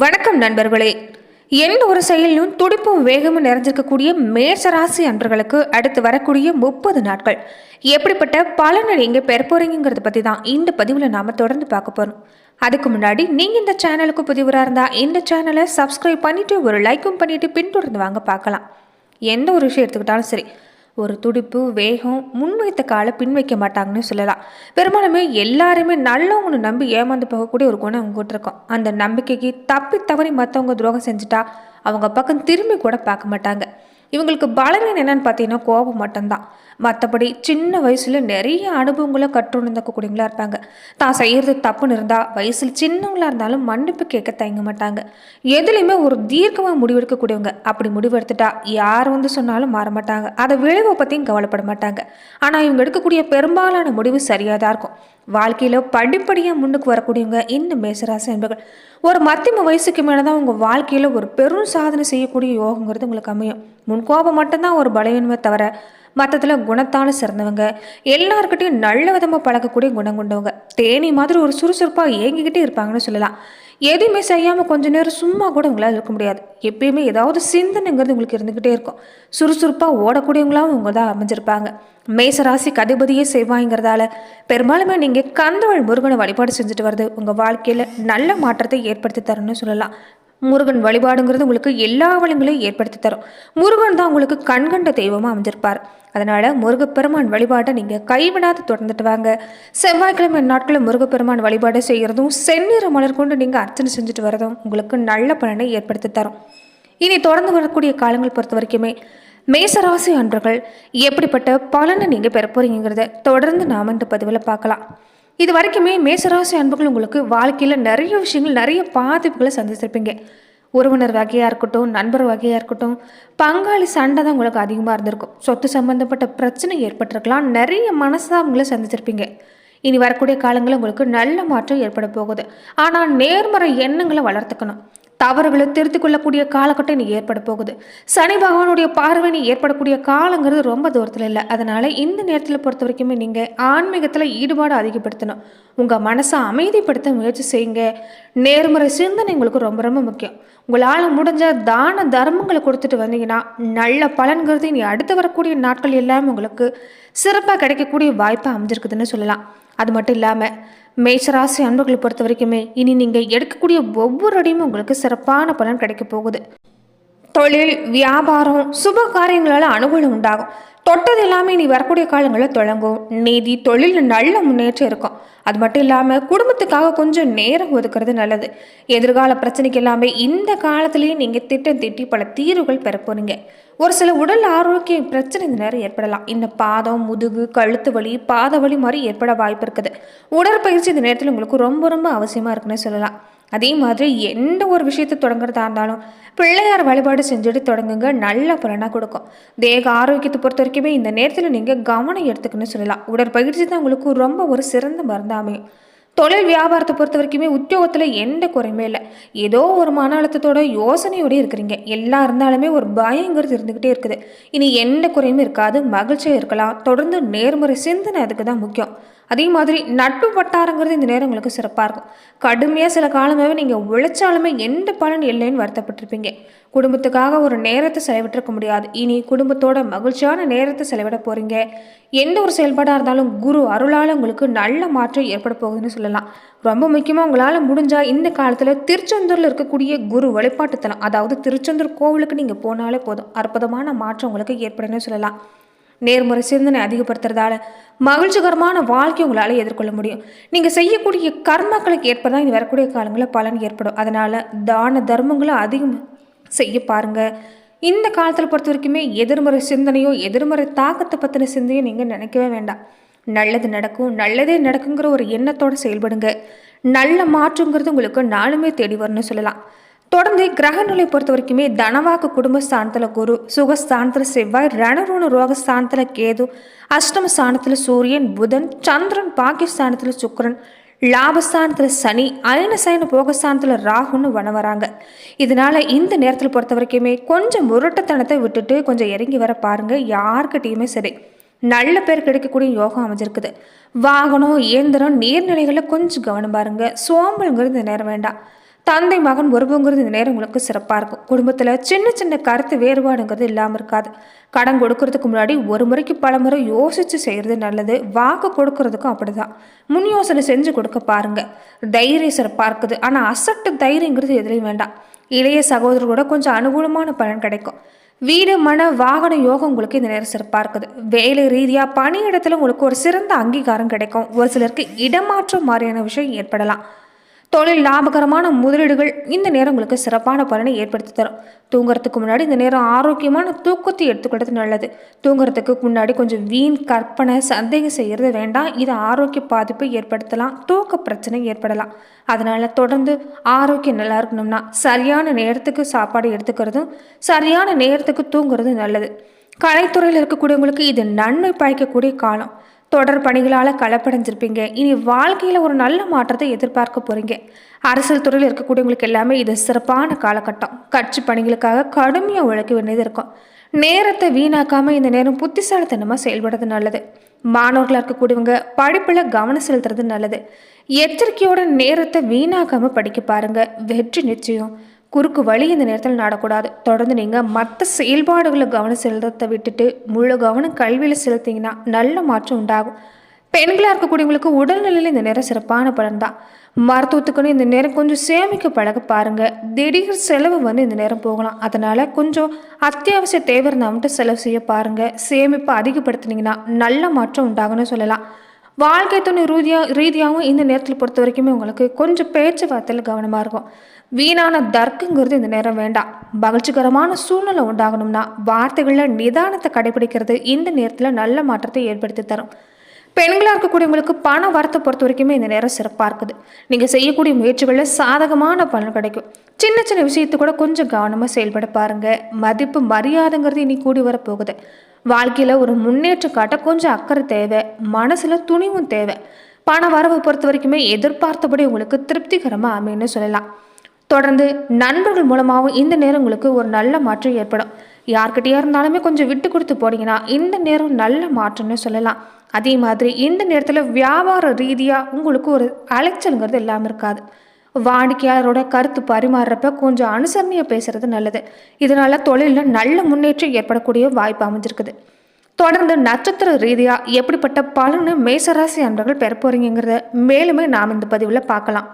வணக்கம் நண்பர்களே. எந்த ஒரு செயலிலும் துடிப்பும் வேகமும் நிறைஞ்சிருக்கக்கூடிய மேசராசி அன்பர்களுக்கு அடுத்து வரக்கூடிய முப்பது நாட்கள். எப்படிப்பட்ட பலனை எங்கே பெற போறீங்கிறத பற்றி தான் இந்த பதிவில் நாம தொடர்ந்து பார்க்க போகிறோம் அதுக்கு முன்னாடி நீங்கள் இந்த சேனலுக்கு புதிவராக இருந்தால் இந்த சேனலை சப்ஸ்கிரைப் பண்ணிவிட்டு ஒரு லைக்கும் பண்ணிவிட்டு பின்தொடர்ந்து வாங்க பார்க்கலாம். எந்த ஒரு விஷயம் எடுத்துக்கிட்டாலும் சரி ஒரு துடிப்பு வேகம் முன்வைத்த காலை பின் வைக்க மாட்டாங்கன்னு சொல்லலாம். பெரும்பாலுமே எல்லாருமே நல்லவங்கன்னு நம்பி ஏமாந்து போகக்கூடிய ஒரு குணம் உங்ககிட்ட இருக்கும். அந்த நம்பிக்கைக்கு தப்பி தவறி மற்றவங்க துரோகம் செஞ்சுட்டா அவங்க பக்கம் திரும்பி கூட பார்க்க மாட்டாங்க. இவங்களுக்கு பலவீனம் என்னன்னு பார்த்தீங்கன்னா கோபம் மட்டும்தான். மற்றபடி சின்ன வயசுல நிறைய அனுபவங்களை கற்றுணர்ந்தக்கூடியவங்களா இருப்பாங்க. தான் செய்யறது தப்புன்னு இருந்தால் வயசில் சின்னவங்களா இருந்தாலும் மன்னிப்பு கேட்க தயங்க மாட்டாங்க. எதுலையுமே ஒரு தீர்க்கமாக முடிவெடுக்கக்கூடியவங்க அப்படி முடிவெடுத்துட்டா யார் வந்து சொன்னாலும் மாற மாட்டாங்க. அதை விளைவை பற்றியும் கவலைப்பட மாட்டாங்க. ஆனால் இவங்க எடுக்கக்கூடிய பெரும்பாலான முடிவு சரியாக தான் இருக்கும். வாழ்க்கையில் படிப்படியாக முன்னுக்கு வரக்கூடியவங்க இந்த மேசராசி என்பர்கள் ஒரு மத்தியம வயசுக்கு மேலே தான் உங்கள் வாழ்க்கையில் ஒரு பெரும் சாதனை செய்யக்கூடிய யோகங்கிறது உங்களுக்கு அமையும். கோபம் மட்டும்தான் ஒரு பலவீனமே தவிர மற்றத்தில் குணத்தால் சிறந்தவங்க. எல்லாருக்கிட்டையும் நல்ல விதமாக பழகக்கூடிய குணம் கொண்டவங்க. தேனி மாதிரி ஒரு சுறுசுறுப்பாக ஏங்கிக்கிட்டே இருப்பாங்கன்னு சொல்லலாம். எதுவுமே செய்யாமல் கொஞ்ச நேரம் சும்மா கூட உங்களால் இருக்க முடியாது. எப்பயுமே ஏதாவது சிந்தனைங்கிறது உங்களுக்கு இருந்துக்கிட்டே இருக்கும். சுறுசுறுப்பாக ஓடக்கூடியவங்களாவும் உங்க தான் அமைஞ்சிருப்பாங்க. மேசராசி கதிபதியே செய்வாங்கிறதால பெரும்பாலுமே நீங்கள் கந்தவள் முருகனை வழிபாடு செஞ்சுட்டு வருது உங்கள் வாழ்க்கையில் நல்ல மாற்றத்தை ஏற்படுத்தி தரணும்னு சொல்லலாம். முருகன் வழிபாடுங்கிறது உங்களுக்கு எல்லா வளங்களையும் ஏற்படுத்தி தரும். முருகன் தான் உங்களுக்கு கண்கண்ட தெய்வமாக அமைஞ்சிருப்பார். அதனால் முருகப்பெருமான் வழிபாட்டை நீங்கள் கைவிடாது தொடர்ந்துட்டு வாங்க. செவ்வாய்க்கிழமை நாட்களில் முருகப்பெருமான் வழிபாடு செய்கிறதும் செந்நிற மலர் கொண்டு நீங்கள் அர்ச்சனை செஞ்சுட்டு வரதும் உங்களுக்கு நல்ல பலனை ஏற்படுத்தி தரும். இனி தொடர்ந்து வரக்கூடிய காலங்கள் பொறுத்த வரைக்குமே மேசராசி அன்பர்கள் எப்படிப்பட்ட பலனை நீங்கள் பெற போகிறீங்கிறத தொடர்ந்து நாம் இந்த பதிவில் பார்க்கலாம். இது வரைக்குமே மேசராசி அன்புகள் உங்களுக்கு வாழ்க்கையில் நிறைய விஷயங்கள் நிறைய பாதிப்புகளை சந்திச்சிருப்பீங்க. உறவினர் வகையாக இருக்கட்டும் நண்பர் வகையாக இருக்கட்டும் பங்காளி சண்டை தான் உங்களுக்கு அதிகமாக இருந்திருக்கும். சொத்து சம்பந்தப்பட்ட பிரச்சனை ஏற்பட்டிருக்கலாம். நிறைய மனசாபங்களை சந்திச்சிருப்பீங்க. இனி வரக்கூடிய காலங்களில் உங்களுக்கு நல்ல மாற்றம் ஏற்பட போகுது. ஆனால் நேர்மறை எண்ணங்களை வளர்த்துக்கணும். தவறுகளை திருத்திக் கொள்ளக்கூடிய காலகட்டம் நீ ஏற்பட போகுது. சனி பகவானுடைய பார்வை நீ ஏற்படக்கூடிய காலங்கிறது ரொம்ப தூரத்தில் இல்லை. அதனால இந்த நேரத்தில் பொறுத்த வரைக்குமே நீங்கள் ஆன்மீகத்தில் ஈடுபாடு அதிகப்படுத்தணும். உங்கள் மனசை அமைதிப்படுத்த முயற்சி செய்யுங்க. நேர்முறை சிந்தனை உங்களுக்கு ரொம்ப ரொம்ப முக்கியம். உங்களால் முடிஞ்ச தான தர்மங்களை கொடுத்துட்டு வந்தீங்கன்னா நல்ல பலன்கிறது இனி அடுத்து வரக்கூடிய நாட்கள் எல்லாமே உங்களுக்கு சிறப்பாக கிடைக்கக்கூடிய வாய்ப்பு அமைஞ்சிருக்குதுன்னு சொல்லலாம். அது மட்டும் இல்லாமல் மேஷராசி அன்பர்களை பொறுத்த வரைக்குமே இனி நீங்கள் எடுக்கக்கூடிய ஒவ்வொரு அடியும் உங்களுக்கு சிறப்பான பலன் கிடைக்க போகுது. தொழில் வியாபாரம் சுப காரியங்களால் அனுகூலம் உண்டாகும். தொட்டது எல்லாமே நீ வரக்கூடிய காலங்களில் தொடங்கும். நீதி தொழில் நல்ல முன்னேற்றம் இருக்கும். அது மட்டும் இல்லாமல் குடும்பத்துக்காக கொஞ்சம் நேரம் ஒதுக்குறது நல்லது. எதிர்கால பிரச்சனைக்கு எல்லாமே இந்த காலத்திலேயே நீங்கள் திட்டம் திட்டி பல தீர்வுகள் பெற போறீங்க. ஒரு சில உடல் ஆரோக்கிய பிரச்சனை இந்த நேரம் ஏற்படலாம். இந்த பாதம் முதுகு கழுத்து வலி பாத வலி மாதிரி ஏற்பட வாய்ப்பு இருக்குது. உடற்பயிற்சி இந்த நேரத்தில் உங்களுக்கு ரொம்ப ரொம்ப அவசியமாக இருக்குன்னு சொல்லலாம். அதே மாதிரி எந்த ஒரு விஷயத்தை தொடங்குறதா இருந்தாலும் பிள்ளையார் வழிபாடு செஞ்சுட்டு தொடங்குங்க நல்ல பலனாக கொடுக்கும். தேக ஆரோக்கியத்தை பொறுத்த வரைக்குமே இந்த நேரத்தில் நீங்கள் கவனம் எடுத்துக்கணும்னு சொல்லலாம். உடற்பயிற்சி தான் உங்களுக்கு ரொம்ப ஒரு சிறந்த மருந்து அமையும். தொழில் வியாபாரத்தை பொறுத்த வரைக்குமே உத்தியோகத்தில் எந்த குறையுமே இல்லை. ஏதோ ஒரு மன அழுத்தத்தோட யோசனையோடய இருக்கிறீங்க. எல்லாம் இருந்தாலுமே ஒரு பயங்கிறது இருந்துக்கிட்டே இருக்குது. இனி எந்த குறையுமே இருக்காது மகிழ்ச்சியாக இருக்கலாம். தொடர்ந்து நேர்முறை சிந்தனை அதுக்கு தான் முக்கியம். அதே மாதிரி நட்பு வட்டாரங்கிறது இந்த நேரம் உங்களுக்கு சிறப்பாக இருக்கும். கடுமையாக சில காலமாகவே நீங்கள் உழைச்சாலுமே எந்த பலன் இல்லைன்னு வருத்தப்பட்டிருப்பீங்க. குடும்பத்துக்காக ஒரு நேரத்தை செலவிட்டிருக்க முடியாது. இனி குடும்பத்தோட மகிழ்ச்சியான நேரத்தை செலவிட போகிறீங்க எந்த ஒரு செயல்பாடாக இருந்தாலும் குரு அருளால் உங்களுக்கு நல்ல மாற்றம் ஏற்பட போகுதுன்னு சொல்லலாம். ரொம்ப முக்கியமாக உங்களால் முடிஞ்சால் இந்த காலத்தில் திருச்செந்தூரில் இருக்கக்கூடிய குரு வழிபாட்டுத்தலம் அதாவது திருச்செந்தூர் கோவிலுக்கு நீங்கள் போனாலே போதும். அற்புதமான மாற்றம் உங்களுக்கு ஏற்படுன்னு சொல்லலாம். நேர்முறை சிந்தனை அதிகப்படுத்துறதால மகிழ்ச்சிகரமான வாழ்க்கை உங்களால் எதிர்கொள்ள முடியும். நீங்கள் செய்யக்கூடிய கர்மாக்களுக்கு ஏற்பதான் இனி வரக்கூடிய காலங்களில் பலன் ஏற்படும். அதனால் தான தர்மங்களை அதிகம் செய்ய பாருங்க. இந்த காலத்தில் பொறுத்த வரைக்குமே எதிர்மறை சிந்தனையோ எதிர்மறை தாக்கத்தை பற்றின சிந்தனையோ நீங்கள் நினைக்கவே வேண்டாம். நல்லது நடக்கும் நல்லதே நடக்குங்கிற ஒரு எண்ணத்தோடு செயல்படுங்க. நல்ல மாற்றங்கிறது உங்களுக்கு நாளுமே தேடி வரணும்னு சொல்லலாம். தொடர்ந்து கிரகநிலை பொறுத்த வரைக்குமே தனவாக்கு குடும்ப ஸ்தானத்தில் குரு சுகஸ்தானத்தில் செவ்வாய் ரணருண ரோகஸ்தானத்தில் கேது அஷ்டம ஸ்தானத்தில் சூரியன் புதன் சந்திரன் பாகிஸ்தானத்தில் சுக்கரன் லாபஸ்தானத்தில் சனி அயனசயன போகஸ்தானத்தில் ராகுன்னு வன வராங்க இதனால் இந்த நேரத்தில் பொறுத்த வரைக்குமே கொஞ்சம் முரட்டத்தனத்தை விட்டுட்டு கொஞ்சம் இறங்கி வர பாருங்கள் யாருக்கிட்டையுமே சரி. நல்ல பேர் கிடைக்கக்கூடிய யோகம் அமைஞ்சிருக்குது. வாகனம் இயந்திரம் நீர்நிலைகளில் கொஞ்சம் கவனம் பாருங்கள் சோம்பல்ங்கிறது இந்த நேரம் வேண்டாம். தந்தை மகன் உறவுங்கிறது இந்த நேரம் உங்களுக்கு சிறப்பாக இருக்கும். குடும்பத்தில் சின்ன சின்ன கருத்து வேறுபாடுங்கிறது இல்லாமல் இருக்காது. கடன் கொடுக்கறதுக்கு முன்னாடி ஒரு முறைக்கு பல முறை யோசித்து செய்கிறது நல்லது. வாக்கு கொடுக்கறதுக்கும் அப்படிதான். முன் யோசனை செஞ்சு கொடுக்க பாருங்கள் தைரியம் சிறப்பாக இருக்குது. ஆனால் அசட்டு தைரியங்கிறது எதுலையும் வேண்டாம். இளைய சகோதரரோட கொஞ்சம் அனுகூலமான பலன் கிடைக்கும். வீடு மன வாகன யோகம் உங்களுக்கு இந்த நேரம் சிறப்பாக இருக்குது. வேலை ரீதியாக பணியிடத்தில் உங்களுக்கு ஒரு சிறந்த அங்கீகாரம் கிடைக்கும். ஒரு சிலருக்கு இடமாற்றம் மாதிரியான விஷயம் ஏற்படலாம். தொழில் லாபகரமான முதலீடுகள் இந்த நேரம் உங்களுக்கு சிறப்பான பலனை ஏற்படுத்தி தரும். தூங்குறதுக்கு முன்னாடி இந்த நேரம் ஆரோக்கியமான தூக்கத்தை எடுத்துக்கிறது நல்லது. தூங்குறதுக்கு முன்னாடி கொஞ்சம் வீண் கற்பனை சந்தேகம் செய்கிறது வேண்டாம். இது ஆரோக்கிய பாதிப்பை ஏற்படுத்தலாம். தூக்க பிரச்சனை ஏற்படலாம். அதனால் தொடர்ந்து ஆரோக்கியம் நல்லா இருக்கணும்னா சரியான நேரத்துக்கு சாப்பாடு எடுத்துக்கிறதும் சரியான நேரத்துக்கு தூங்குறதும் நல்லது. கலைத்துறையில் இருக்கக்கூடியவங்களுக்கு இது நன்மை பயக்கக்கூடிய காலம். தொடர் பணிகளால் கலப்படைஞ்சிருப்பீங்க. இனி வாழ்க்கையில் ஒரு நல்ல மாற்றத்தை எதிர்பார்க்க போகிறீங்க அரசியல் துறையில் இருக்கக்கூடியவங்களுக்கு எல்லாமே இது சிறப்பான காலகட்டம். கட்சி பணிகளுக்காக கடுமையாக உழைக்க வேண்டியது இருக்கும். நேரத்தை வீணாக்காமல் இந்த நேரம் புத்திசாலித்தனமாக செயல்படுறது நல்லது. மாணவர்களாக இருக்கக்கூடியவங்க படிப்பில் கவனம் செலுத்துறது நல்லது. எச்சரிக்கையோட நேரத்தை வீணாக்காமல் படிக்க பாருங்கள் வெற்றி நிச்சயம். குறுக்கு வழி இந்த நேரத்தில் நடக்கூடாது. தொடர்ந்து நீங்கள் மற்ற செயல்பாடுகளை கவனம் செலுத்தத்தை விட்டுட்டு முழு கவனம் கல்வியில் செலுத்திங்கன்னா நல்ல மாற்றம் உண்டாகும். பெண்களாக இருக்கக்கூடியவங்களுக்கு உடல்நிலையில் இந்த நேரம் சிறப்பான பலன் தான். மருத்துவத்துக்குன்னு இந்த நேரம் கொஞ்சம் சேமிக்க பழக பாருங்க. திடீர் செலவு வந்து இந்த நேரம் போகலாம். அதனால கொஞ்சம் அத்தியாவசிய தேவை இருந்தால் மட்டும் செலவு செய்ய பாருங்க. சேமிப்பை அதிகப்படுத்தினீங்கன்னா நல்ல மாற்றம் உண்டாகும்னு சொல்லலாம். வாழ்க்கை துணை ரீதியாக ரீதியாகவும் இந்த நேரத்தில் பொறுத்த வரைக்குமே உங்களுக்கு கொஞ்சம் பேச்சுவார்த்தையில் கவனமாக இருக்கும். வீணான தர்க்குங்கிறது இந்த நேரம் வேண்டாம். மகிழ்ச்சிகரமான சூழ்நிலை உண்டாகணும்னா வார்த்தைகளில் நிதானத்தை கடைபிடிக்கிறது இந்த நேரத்தில் நல்ல மாற்றத்தை ஏற்படுத்தி தரும். பெண்களாக இருக்கக்கூடியவங்களுக்கு பண வரத்தை பொறுத்த வரைக்குமே இந்த நேரம் சிறப்பாக இருக்குது. நீங்கள் செய்யக்கூடிய முயற்சிகளில் சாதகமான பலன் கிடைக்கும். சின்ன சின்ன விஷயத்து கூட கொஞ்சம் கவனமாக செயல்பட பாருங்கள் மதிப்பு மரியாதைங்கிறது இனி கூடி வரப்போகுது. வாழ்க்கையில் ஒரு முன்னேற்றம் காட்ட கொஞ்சம் அக்கறை தேவை மனசில் துணிவும் தேவை. பண வரவை பொறுத்த வரைக்குமே எதிர்பார்த்தபடி உங்களுக்கு திருப்திகரமாக அமைன்னு சொல்லலாம். தொடர்ந்து நண்பர்கள் மூலமாகவும் இந்த நேரம் உங்களுக்கு ஒரு நல்ல மாற்றம் ஏற்படும். யார்கிட்டயா இருந்தாலுமே கொஞ்சம் விட்டு கொடுத்து போனீங்கன்னா இந்த நேரம் நல்ல மாற்றம்னு சொல்லலாம். அதே மாதிரி இந்த நேரத்தில் வியாபார ரீதியாக உங்களுக்கு ஒரு அலைச்சலுங்கிறது இல்லாமல் இருக்காது. வாடிக்கையாளரோட கருத்து பரிமாறுறப்ப கொஞ்சம் அனுசரணையாக பேசுறது நல்லது. இதனால தொழிலில் நல்ல முன்னேற்றம் ஏற்படக்கூடிய வாய்ப்பு அமைஞ்சிருக்குது. தொடர்ந்து நட்சத்திர ரீதியாக எப்படிப்பட்ட பலனு மேசராசி அன்பர்கள் பெற மேலுமே நாம் இந்த பதிவில் பார்க்கலாம்.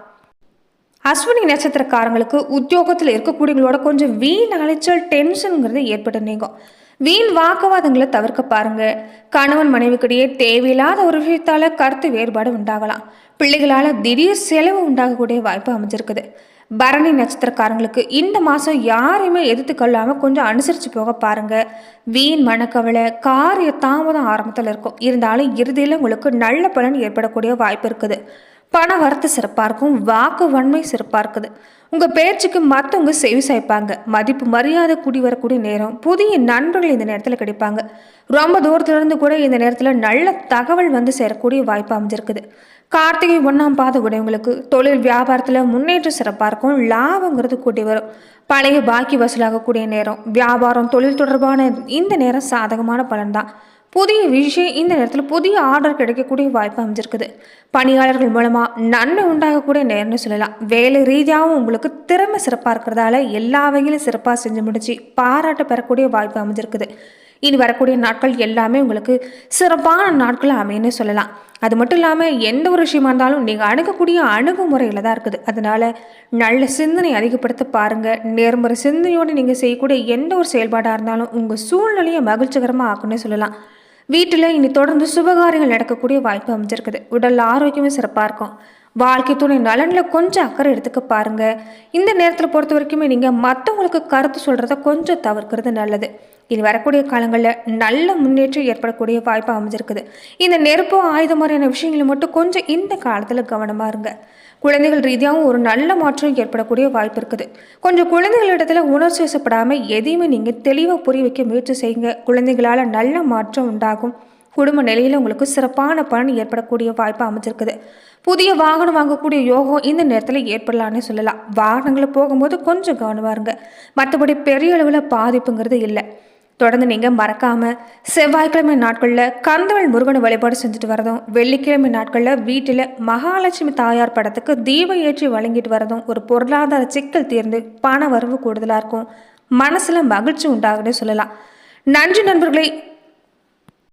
அஸ்வினி நட்சத்திரக்காரங்களுக்கு உத்தியோகத்தில் இருக்கக்கூடியவங்களோட கொஞ்சம் வீண் அலைச்சல் டென்ஷனுங்கிறது ஏற்பட்டு நீங்கும். வீண் வாக்குவாதங்களை தவிர்க்க பாருங்க. கணவன் மனைவிக்கிடையே தேவையில்லாத ஒரு விஷயத்தால கருத்து வேறுபாடு உண்டாகலாம். பிள்ளைகளால் திடீர் செலவு உண்டாகக்கூடிய வாய்ப்பு அமைஞ்சிருக்குது. பரணி நட்சத்திரக்காரங்களுக்கு இந்த மாதம் யாரையுமே எதிர்த்து கொள்ளாமல் கொஞ்சம் அனுசரித்து போக பாருங்க. வீண் மனக்கவலை காரிய தாமதம் ஆரம்பத்தில் இருக்கும். இருந்தாலும் இறுதியில் உங்களுக்கு நல்ல பலன் ஏற்படக்கூடிய வாய்ப்பு இருக்குது. பண வரத்து சிறப்பாக இருக்கும் வாக்கு வன்மை சிறப்பாக இருக்குது உங்கள் பேச்சுக்கு மற்றவங்க செவி சாய்ப்பாங்க. மதிப்பு மரியாதை கூடி வரக்கூடிய நேரம். புதிய நண்பர்கள் இந்த நேரத்தில் கிடைப்பாங்க. ரொம்ப தூரத்துலேருந்து கூட இந்த நேரத்தில் நல்ல தகவல் வந்து சேரக்கூடிய வாய்ப்பு அமைஞ்சிருக்குது. கார்த்திகை ஒன்றாம் பாத உடையவங்களுக்கு தொழில் வியாபாரத்தில் முன்னேற்றம் சிறப்பாக இருக்கும் லாபங்கிறது கூட்டி வரும். பழைய பாக்கி வசூலாகக்கூடிய நேரம். வியாபாரம் தொழில் தொடர்பான இந்த நேரம் சாதகமான பலன்தான். புதிய விஷயம் இந்த நேரத்தில் புதிய ஆர்டர் கிடைக்கக்கூடிய வாய்ப்பு அமைஞ்சிருக்குது. பணியாளர்கள் மூலமாக நன்மை உண்டாகக்கூடிய நேரம்னு சொல்லலாம். வேலை ரீதியாகவும் உங்களுக்கு திறமை சிறப்பாக இருக்கிறதால எல்லா வகையிலும் சிறப்பாக செஞ்சு முடிச்சு பாராட்ட பெறக்கூடிய வாய்ப்பு அமைஞ்சிருக்குது. இனி வரக்கூடிய நாட்கள் எல்லாமே உங்களுக்கு சிறப்பான நாட்கள் அமையன்னு சொல்லலாம். அது மட்டும் இல்லாமல் எந்த ஒரு விஷயமா இருந்தாலும் நீங்கள் அணுகக்கூடிய அணுகுமுறையில் தான் இருக்குது. அதனால் நல்ல சிந்தனை அதிகப்படுத்த பாருங்கள் நேர்முறை சிந்தனையோடு நீங்கள் செய்யக்கூடிய எந்த ஒரு செயல்பாடாக இருந்தாலும் உங்கள் சூழ்நிலையை மகிழ்ச்சிகரமாக ஆக்குன்னு சொல்லலாம். வீட்டில் இனி தொடர்ந்து சுபகாரியங்கள் நடக்கக்கூடிய வாய்ப்பு அமைஞ்சிருக்குது. உடல் ஆரோக்கியமே சிறப்பாக இருக்கும். வாழ்க்கை துணை நலனில் கொஞ்சம் அக்கறை எடுத்துக்க பாருங்க. இந்த நேரத்தில் பொறுத்த வரைக்குமே நீங்கள் மற்றவங்களுக்கு கருத்து சொல்கிறத கொஞ்சம் தவிர்க்கிறது நல்லது. இனி வரக்கூடிய காலங்களில் நல்ல முன்னேற்றம் ஏற்படக்கூடிய வாய்ப்பு அமைஞ்சிருக்குது. இந்த நெருப்பு ஆயுத மாதிரியான விஷயங்களை மட்டும் கொஞ்சம் இந்த காலத்தில் கவனமாக இருங்க. குழந்தைகள் ரீதியாகவும் ஒரு நல்ல மாற்றம் ஏற்படக்கூடிய வாய்ப்பு இருக்குது. கொஞ்சம் குழந்தைகளிடத்துல உணர்ச்சி வசப்படாமல் எதையுமே நீங்கள் தெளிவாக புரிய வைக்க முயற்சி செய்யுங்க. குழந்தைகளால் நல்ல மாற்றம் உண்டாகும். குடும்ப நிலையில் உங்களுக்கு சிறப்பான பலன் ஏற்படக்கூடிய வாய்ப்பு அமைஞ்சிருக்குது. புதிய வாகனம் வாங்கக்கூடிய யோகம் இந்த நேரத்தில் ஏற்படலான்னு சொல்லலாம். வாகனங்களை போகும்போது கொஞ்சம் கவனமாக இருங்க. மற்றபடி பெரிய அளவில் பாதிப்புங்கிறது இல்லை. தொடர்ந்து நீங்கள் மறக்காமல் செவ்வாய்க்கிழமை நாட்களில் கந்தவள் முருகன் வழிபாடு செஞ்சுட்டு வரதும் வெள்ளிக்கிழமை நாட்களில் வீட்டில் மகாலட்சுமி தாயார் படத்துக்கு தீப ஏற்றி வழங்கிட்டு வரதும் ஒரு பொருளாதார சிக்கல் தீர்ந்து பண வரவு கூடுதலாக இருக்கும். மனசில் மகிழ்ச்சி உண்டாகுன்னு சொல்லலாம். நன்றி நண்பர்களே.